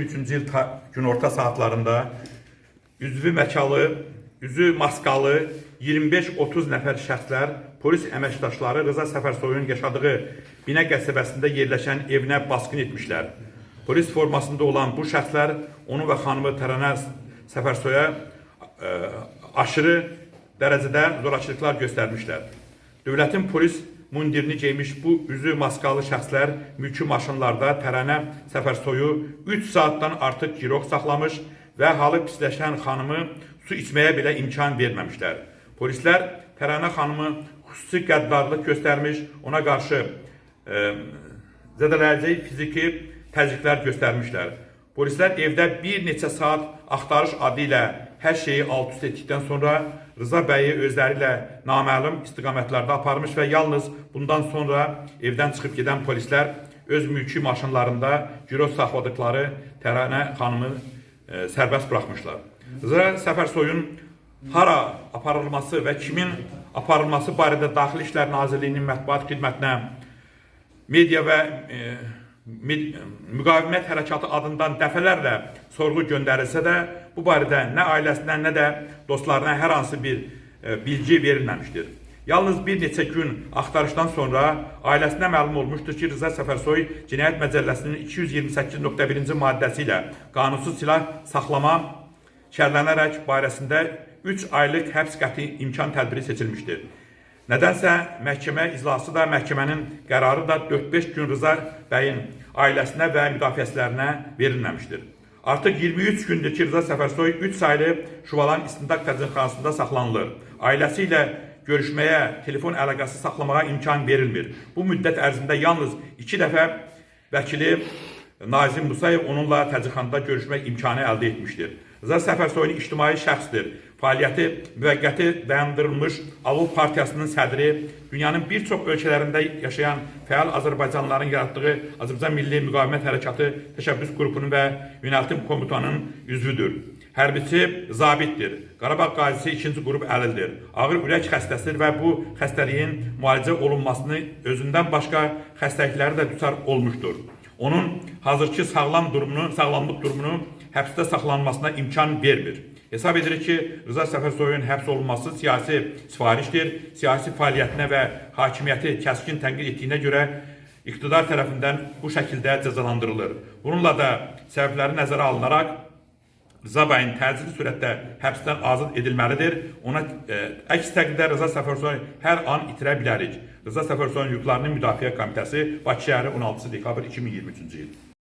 2023-cü il ta- günorta saatlarında üzvü məkalı, üzü maskalı 25-30 nəfər şəxslər polis əməkdaşları Rıza Səfərsoyun yaşadığı Binə qəsəbəsində yerləşən evinə basqın etmişlər. Polis formasında olan bu şəxslər onu və xanımı Tərənə Səfərsoya ə, aşırı dərəcədə zorakılıqlar göstərmişlər. Dövlətin polis mundirini geymiş bu üzü maskalı şəxslər mülki maşınlarda Tərənə Səfərsoyu 3 saatdan artıq girov saxlamış və halı pisləşən xanımı su içməyə belə imkan verməmişlər. Polislər Tərənə xanımı xüsusi qəddarlıq göstərmiş, ona qarşı e, zədələyici fiziki təzyiqlər göstərmişlər. Polislər evdə bir neçə saat axtarış adı ilə hər şeyi alt-üst etdikdən sonra Rıza bəyi özləri ilə naməlum istiqamətlərdə aparmış və yalnız bundan sonra evdən çıxıb gedən polislər öz mülki maşınlarında girov saxladıkları Tərənə xanımı e, sərbəst buraxmışlar. Rıza Səfərsoyun hara aparılması və kimin aparılması barədə Daxili İşlər Nazirliyinin mətbuat xidmətinə media və e, müqavimət hərəkatı adından dəfələrlə sorğu göndərilsə də bu barədə nə ailəsinə, nə də dostlarına hər hansı bir e, bilgi verilməmişdir. Yalnız bir neçə gün axtarışdan sonra ailəsinə məlum olmuşdur ki, Rıza Səfərsoy Cinayət Məcəlləsinin 228.1-ci maddəsi ilə qanunsuz silah saxlama şərtlənərək barəsində 3 aylıq həbs qəti imkan tədbiri seçilmişdir. Nədənsə məhkəmə iclası da, məhkəmənin qərarı da 4-5 gün Rıza bəyin ailəsinə və müdafiəçilərinə verilməmişdir. Artıq 23 gündür ki, Rıza Səfərsoy 3 saylı Şuvalan İstintaq Tədqiqatxanasında saxlanılır. Ailəsi ilə görüşməyə, telefon əlaqəsi saxlamağa imkan verilmir. Bu müddət ərzində yalnız 2 dəfə vəkili Nazim Musayev onunla təcrüxanda görüşmək imkanı əldə etmişdir. Rıza Səfərsoylu ictimai şəxsdir. Fəaliyyəti müvəqqəti dayandırılmış Alov Partiyasının sədri, dünyanın bir çox ölkələrində yaşayan fəal Azərbaycanlıların yaratdığı Azərbaycan Milli Müqavimət Hərəkatı təşəbbüs qrupunun və yönəltim komutanının üzvüdür. Hərbiçi zabitdir. Qarabağ qazisi ikinci qrup əlildir. Ağır ürək xəstəsidir və bu xəstəliyin müalicə olunmasını özündən başqa xəstəlikləri də düçar olmuşdur. Onun hazırki sağlam durumunu, sağlamlıq durumunu həbsdə saxlanmasına imkan vermir. Hesab edilir ki, Rıza Səfərsoyun həbs olunması siyasi sifarişdir. Siyasi fəaliyyətinə və hakimiyyəti kəskin tənqid etdiyinə görə iqtidar tərəfindən bu şəkildə cəzalandırılır. Bununla da səbəbləri nəzərə alınaraq Rıza bəyin təcili sürətdə həbsdən azad edilməlidir. Ona e, əks təqdirdə Rıza Səfərsoy hər an itirə bilərik. Rıza Səfərsoyun hüquqlarının müdafiə komitəsi Bakı şəhəri 16 dekabr 2023-cü il.